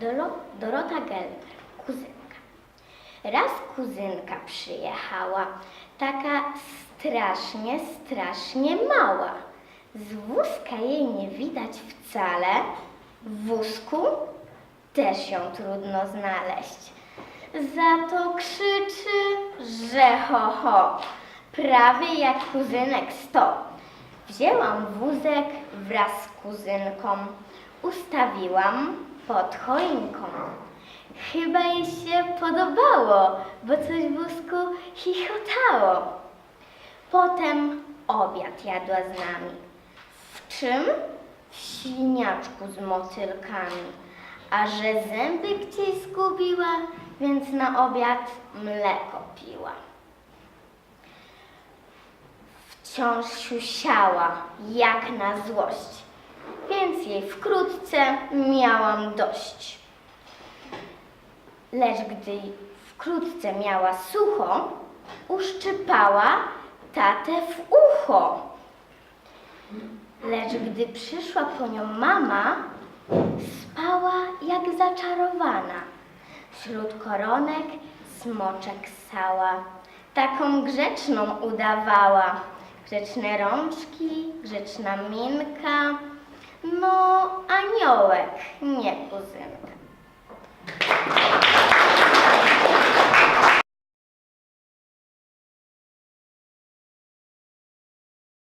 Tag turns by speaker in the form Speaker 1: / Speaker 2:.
Speaker 1: Doro, Dorota Gelber, kuzynka. Raz kuzynka przyjechała, taka strasznie, strasznie mała. Z wózka jej nie widać wcale, w wózku też ją trudno znaleźć. Za to krzyczy, że ho ho, prawie jak kuzynek sto. Wzięłam wózek wraz z kuzynką, ustawiłam pod choinką. Chyba jej się podobało, bo coś w wózku chichotało. Potem obiad jadła z nami. W czym? W świniaczku z motylkami. A że zęby gdzieś zgubiła, więc na obiad mleko piła. Wciąż siusiała, jak na złość, więc jej wkrótce miałam dość. Lecz gdy wkrótce miała sucho, uszczypała tatę w ucho. Lecz gdy przyszła po nią mama, spała jak zaczarowana. Wśród koronek smoczek sała. Taką grzeczną udawała. Grzeczne rączki, grzeczna minka. Кролик. Ні, кузинка.